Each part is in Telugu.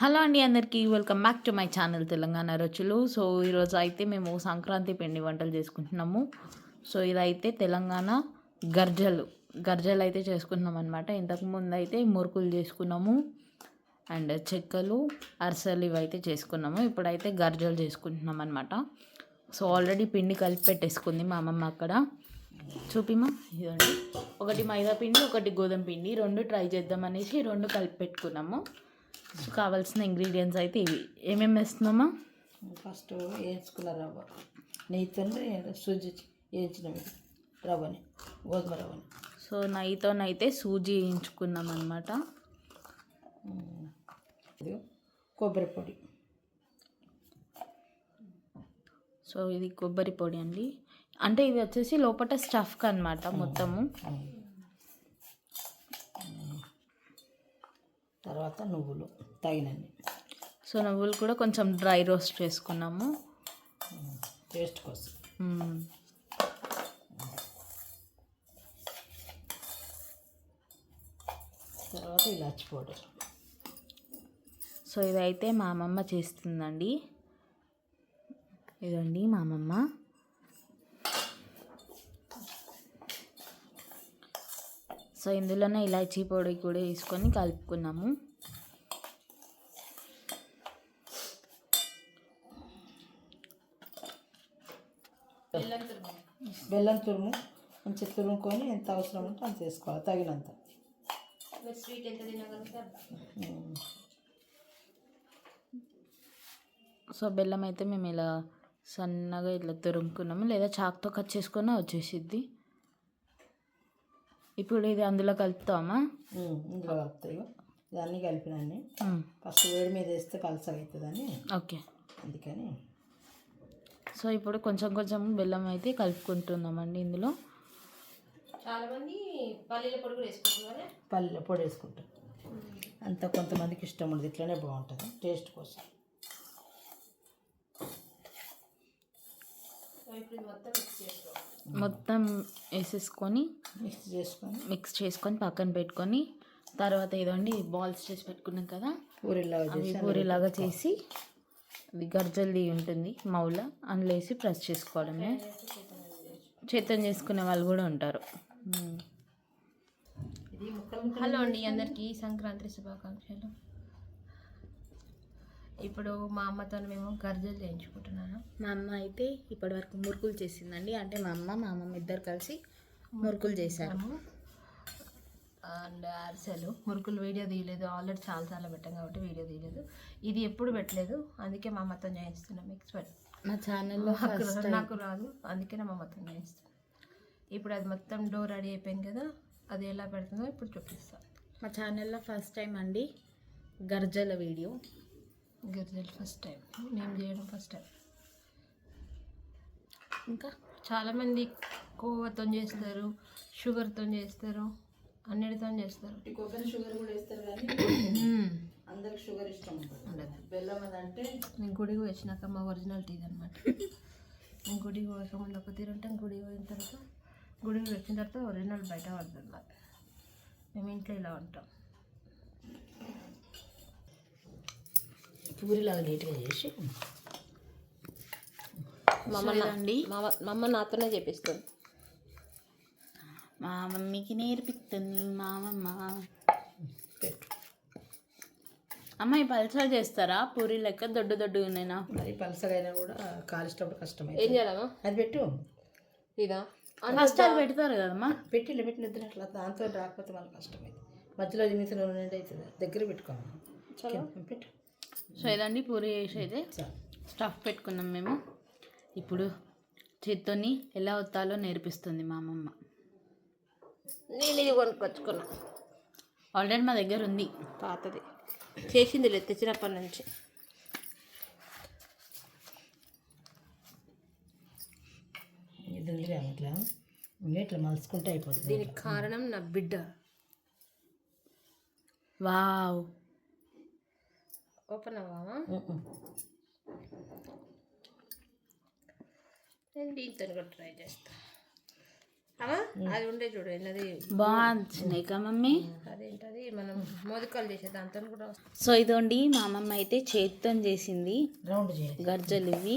హలో అండి అందరికీ welcome back to my channel Telangana రుచులు. సో ఈరోజు అయితే మేము సంక్రాంతి పిండి వంటలు చేసుకుంటున్నాము. సో ఇదైతే తెలంగాణ గర్జలు. గర్జలు అయితే చేసుకుంటున్నాం అనమాట ఇంతకుముందు అయితే మురుకులు చేసుకున్నాము. అండ్ చెక్కలు అరిసెలు ఇవి అయితే చేసుకున్నాము. ఇప్పుడైతే గర్జలు చేసుకుంటున్నాం అనమాట సో ఆల్రెడీ పిండి కలిపి పెట్టేసుకుంది మా అమ్మమ్మ అక్కడ. చూపిమా ఇదండి ఒకటి మైదా పిండి ఒకటి గోధుమ పిండి. రెండు ట్రై చేద్దాం అనేసి రెండు కలిపి పెట్టుకున్నాము. సో కావాల్సిన ఇంగ్రీడియంట్స్ అయితే ఇవి. ఏమేమి వేస్తున్నామా? ఫస్ట్ వేయించుకున్న రవ్వ. నెయ్యితో సూజి వేయించినవి రవ్వని గోధుమ రవ్వని. సో నెయ్యితోనైతే సూజీ వేయించుకున్నాం అనమాట కొబ్బరి పొడి. సో ఇది కొబ్బరి పొడి అండి. అంటే ఇది వచ్చేసి లోపల స్టఫ్ అనమాట మొత్తము. తర్వాత నువ్వులు తగినన్ని. సో నువ్వులు కూడా కొంచెం డ్రై రోస్ట్ చేసుకున్నాము. టేస్ట్ కోసం. తర్వాత ఇలాచి పౌడర్. సో ఇదైతే మా అమ్మమ్మ చేస్తుందండి. ఇదండి మా అమ్మమ్మ. సో ఇందులోనే ఇలాచీ పొడి కూడా వేసుకొని కలుపుకున్నాము. బెల్లం తురుము. మంచిగా తురుముకొని ఎంత అవసరం ఉంటే అంత వేసుకోవాలి తగినంత. సో బెల్లం అయితే మేము ఇలా సన్నగా ఇట్లా తురుముకున్నాము లేదా చాక్తో కట్ చేసుకున్నా వచ్చేసిద్ది. ఇప్పుడు ఇది అందులో కలుపుతామా? ఇందులో కలుపుతాయి ఇవన్నీ కలిపినాన్ని. ఫస్ట్ వేడి మీద వేస్తే పలసగా అవుతుందని ఓకే. అందుకని సో ఇప్పుడు కొంచెం కొంచెం బెల్లం అయితే కలుపుకుంటున్నామండి ఇందులో. పల్లె పొడి వేసుకుంటాం అంత కొంతమందికి ఇష్టం ఉండదు. ఇట్లనే బాగుంటుంది. టేస్ట్ కోసం. మొత్తం వేసేసుకొని మిక్స్ చేసుకొని. మిక్స్ చేసుకొని పక్కన పెట్టుకొని తర్వాత ఇదండి బాల్స్ చేసి పెట్టుకున్నాం కదా పూరిలాగా పూరిలాగా చేసి అది గర్జల్ది ఉంటుంది మౌల అందులో వేసి ప్రెస్ చేసుకోవడమే చేతం చేసుకునే వాళ్ళు కూడా ఉంటారు. హలో అండి అందరికీ సంక్రాంతి శుభాకాంక్షలు. ఇప్పుడు మా అమ్మతో మేము గర్జలు చేయించుకుంటున్నాను. మా అమ్మ అయితే ఇప్పటివరకు మురుకులు చేసిందండి. అంటే మా అమ్మ మా అమ్మమ్మ ఇద్దరు కలిసి మురుకులు చేశారు. అండ్ అరిసెలు. మురుకులు వీడియో తీయలేదు. ఆల్రెడీ చాలా చాలా పెట్టాం కాబట్టి వీడియో తీయలేదు. ఇది ఎప్పుడు పెట్టలేదు. అందుకే మా అమ్మతో చేయిస్తున్నాం మిక్స్ పెట్ మా ఛానల్లో నాకు రాదు. అందుకే నా మా అమ్మతో చేయిస్తాను ఇప్పుడు అది మొత్తం డోర్ రెడీ అయిపోయింది కదా అది ఎలా పెడుతుందో ఇప్పుడు చూపిస్తాను. మా ఛానల్లో ఫస్ట్ టైం అండి గర్జల వీడియో. గిరిజలు ఫస్ట్ టైం మేము చేయడం ఫస్ట్ టైం ఇంకా చాలామంది కోవతో చేస్తారు షుగర్తో చేస్తారు అన్నిటితో చేస్తారు. కొబ్బరి షుగర్ కూడా వేస్తారు కానీ అందరికి షుగర్ ఇష్టం ఉండదు. బెల్లం అంటే నేను గుడికి వచ్చినాక మా ఒరిజినల్ టీ అనమాట నేను గుడికి పోక ముందు ఒక తీరు ఉంటాం గుడికి పోయిన తర్వాత గుడికి వచ్చిన తర్వాత ఒరిజినల్ బయట పడుతుంది మేము ఇంట్లో ఇలా ఉంటాం. పూరిలాగా నీట్గా చేసి మా సో ఇదండి మా మా అమ్మ నాతోనే చేపిస్తుంది. మా మమ్మీకి నేర్పిస్తుంది మా అమ్మమ్మ పెట్టు. అమ్మాయి పల్చలు చేస్తారా? పూరి లెక్క దొడ్డు దొడ్డు ఉన్నాయినా మరి పలసగా అయినా కూడా కాల్చేటప్పుడు ఏం కష్టమైంది చేయాలమ్మా? అది పెట్టు. ఇదా? ఫస్ట్ అది పెడతారు కదమ్మా. పెట్టిలే పెట్టిన ఇద్దరు అట్లా దాంతో రాకపోతే మనకు కష్టమైంది మధ్యలో దిమిత నూనె అవుతుంది. దగ్గర పెట్టుకోవాలి పెట్టు. సో ఇదండి పూరి చేసి అయితే స్టఫ్ పెట్టుకున్నాం మేము. ఇప్పుడు చేత్తోని ఎలా వత్తాలో నేర్పిస్తుంది మా అమ్మమ్మ. నేను ఇది కొనుక్కొచ్చుకున్నా. ఆల్రెడీ మా దగ్గర ఉంది. పాతది. చేసింది లేదు తెచ్చినప్పటి నుంచి. ఇది ఇట్లా మలుచుకుంటే అయిపోతుంది. దీనికి కారణం నా బిడ్డ. వావ్ ఓపెన్ అవ్వమా. నేను దీంతో కూడా ట్రై చేస్తాను అమ్మా అది ఉండే చూడు అది బాగుంది కదా మమ్మీ? అదేంటది? మనం మోదకాలు చేసే దాంతో కూడా సో ఇదండి మా అమ్మమ్మ అయితే చేతితో చేసింది. రౌండ్ గర్జలు ఇవి.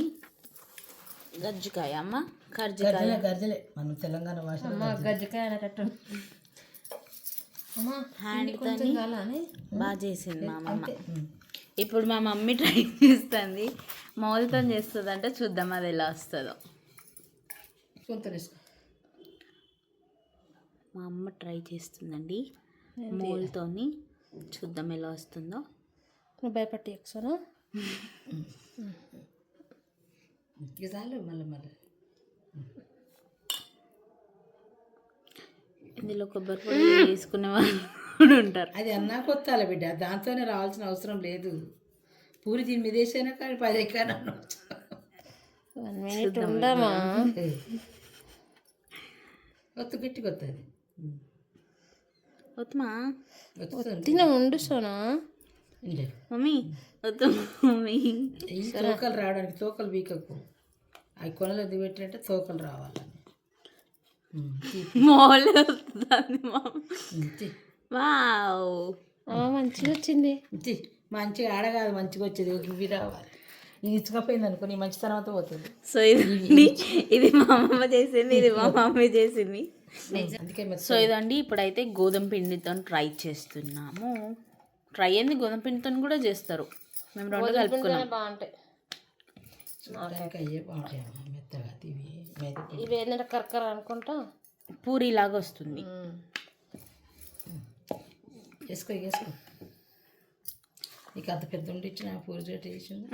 గజ్జికాయ అమ్మ? గర్జలే గర్జలే. మనం తెలంగాణ భాష అమ్మ గజ్జకాయ అనేటట్టు. అమ్మా హ్యాండ్ కొంచెం కాలానే బాగా చేసింది మా అమ్మమ్మ. ఇప్పుడు మా మమ్మీ ట్రై చేస్తుంది. మౌలితో చేస్తుంది అంటే చూద్దాం అది ఎలా వస్తుందో. మా అమ్మ ట్రై చేస్తుందండి. మౌల్తోని చూద్దాం ఎలా వస్తుందో. నువ్వు భయపట్టి మళ్ళీ మళ్ళీ. ఇందులో కొబ్బరి పొడి వేసుకునే వాళ్ళు కూడా ఉంటారు. అది అన్నా కొత్తాల బిడ్డ దాంతోనే రావాల్సిన అవసరం లేదు. పూరి దీని మీద వేసైనా కానీ పది ఎక్కడ వన్ మినిట్ ఉండమా కొత్త గట్టి కొత్తది. ఉండు సోనా. మమ్మీ వద్దు మమ్మీ. ఈ తోకలు రావడానికి తోకలు బీకకు అవి కొనలు ఎందుకు పెట్టినట్టే తోకలు రావాలని. ఉమ్, తీ, మౌలే వస్తుంది మా. ఉమ్, తీ, వావ్. మంచిగా వచ్చింది. మంచిగా ఆడగాదు మంచిగా వచ్చేది ఇవి రావాలి. ఇది ఇచ్చుకపోయింది అనుకో నీ మంచి తర్వాత పోతుంది. సో ఇది ఇది మా అమ్మమ్మ చేసింది ఇది మా మమ్మీ చేసింది. సో ఇదండి ఇప్పుడైతే గోధుమ పిండితో ట్రై చేస్తున్నాము. ట్రై అయింది గోధుమ పిండితో కూడా చేస్తారు. మేము రెండు కలుపుకున్నాం. బాగుంటాయి. ఇవి ఏంటంటే కరకర అనుకుంటా? పూరి లాగా వస్తుంది వేసుకో వేసుకో. నీకు అంత పెద్ద ఉండి ఇచ్చిన పూరి వేసింది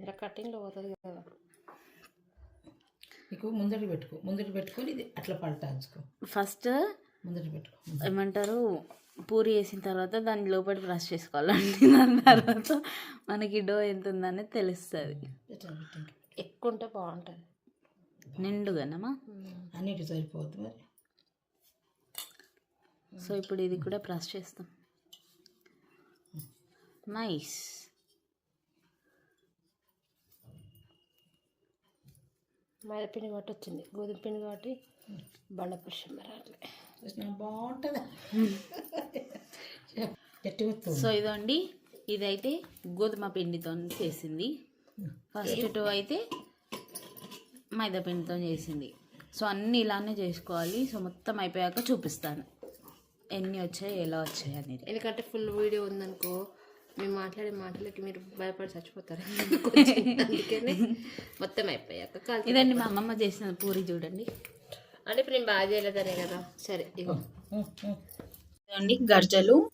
ఇలా కటింగ్లో పోతుంది కదా. నీకు ముందటి పెట్టుకో ముందటి పెట్టుకొని ఇది అట్లా పల్టాంచుకో ఫస్ట్ ముందటి పెట్టుకో ఏమంటారు పూరి వేసిన తర్వాత దాన్ని లోపలి బ్రష్ చేసుకోవాలండి. దాని తర్వాత మనకి డో ఎంత ఉందనేది తెలుస్తుంది. ఎక్కువ ఉంటే బాగుంటుంది. నిండుగానమ్మా అన్నిటి సరిపోద్ది మరి. సో ఇప్పుడు ఇది కూడా బ్రష్ చేస్తాం. నైస్ మైదా పిండి కాబట్టి వచ్చింది. గోధుమ పిండి కాబట్టి బండ రావట్లే బాగుంటుంది. సో ఇదండి. ఇదైతే గోధుమ పిండితో చేసింది. ఫస్ట్ టూ అయితే మైదా పిండితో చేసింది. సో అన్నీ ఇలానే చేసుకోవాలి. సో మొత్తం అయిపోయాక చూపిస్తాను. ఎన్ని వచ్చాయి ఎలా వచ్చాయి అనేది. ఎందుకంటే ఫుల్ వీడియో ఉందనుకో మేము మాట్లాడే మాటలకి మీరు భయపడి చచ్చిపోతారు. అందుకనే మొత్తం అయిపోయాక ఇదండి మా అమ్మమ్మ చేసిన పూరి చూడండి. అంటే ఇప్పుడు నేను బాగా చేయలేదనే కదా. సరే ఇగో. గర్జలు.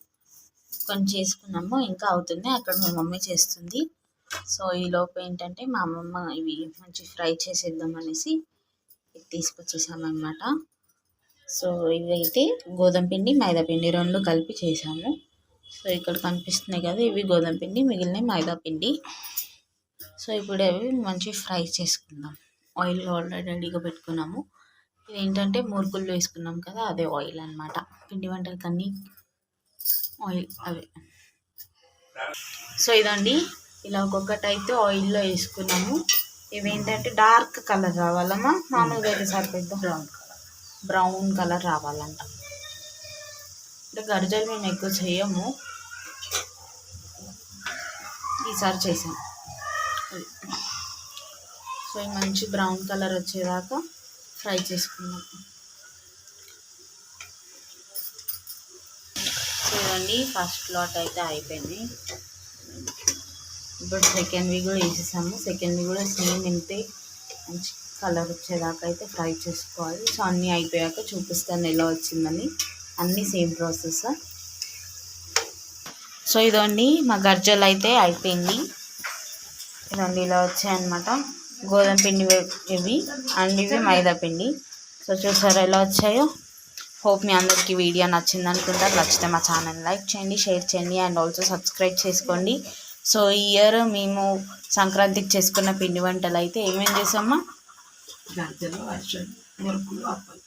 కొన్ని చేసుకున్నాము ఇంకా అవుతుంది. అక్కడ మా మమ్మీ చేస్తుంది. సో ఈ లోపు ఏంటంటే మా అమ్మమ్మ ఇవి మంచి ఫ్రై చేసేద్దాం అనేసి తీసుకొచ్చేసామన్నమాట. సో ఇవైతే గోధుమ పిండి మైదా పిండి రెండు కలిపి చేసాము సో ఇక్కడ కనిపిస్తున్నాయి కదా ఇవి గోధుమ పిండి మిగిలిన మైదా పిండి. సో ఇప్పుడు అవి మంచి ఫ్రై చేసుకుందాం. ఆయిల్ ఆల్రెడీ రెడీగా పెట్టుకున్నాము. ఇది ఏంటంటే మురుకులు వేసుకున్నాం కదా అదే ఆయిల్ అన్నమాట. పిండి వంటలు కానీ ఆయిల్ అవే. సో ఇదండి ఇలా ఒక్కొక్కటి అయితే ఆయిల్లో వేసుకున్నాము. ఇవేంటంటే డార్క్ కలర్ రావాలమ్మా మామూలుగా అయితే సరిపోద్ది బ్రౌన్ కలర్ రావాలంట. అంటే గరిజలు మేము ఎక్కువ చేయము. ఈసారి చేసాం. సో ఈ మంచి బ్రౌన్ కలర్ వచ్చేదాకా ఫ్రై చేసుకున్నాం చూడండి ఫస్ట్ లాట్ అయితే అయిపోయింది. ఇప్పుడు సెకండ్వి కూడా వేసేసాము. సెకండ్వి కూడా సేమ్ ఇంతే. మంచి కలర్ వచ్చేదాకా అయితే ఫ్రై చేసుకోవాలి. సో అన్నీ అయిపోయాక చూపిస్తాను ఎలా వచ్చిందని. అన్నీ సేమ్ ప్రాసెస్. సో ఇదండి మా గర్జలు అయితే అయిపోయింది. ఇదండి ఇలా వచ్చాయన్నమాట గోధుమ పిండి ఇవి అండ్ ఇవి మైదా పిండి. సో చూసారా ఎలా వచ్చాయో? హోప్ మీ అందరికీ వీడియో నచ్చింది అనుకుంటా. నచ్చితే మా ఛానల్ లైక్ చేయండి షేర్ చేయండి అండ్ ఆల్సో సబ్స్క్రైబ్ చేసుకోండి. సో ఈ ఇయర్ మేము సంక్రాంతికి చేసుకున్న పిండి వంటలు అయితే ఏమేం చేసామా? గర్జలు వర్షం మురుకులు అప్పలు.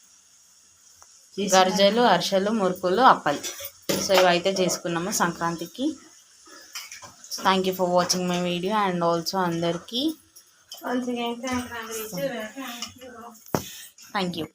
గర్జలు అరిసెలు మురుకులు అప్పలు. సో ఇవైతే చేసుకున్నాము సంక్రాంతికి. Thank you for watching my video and also అందరికీ. Thank you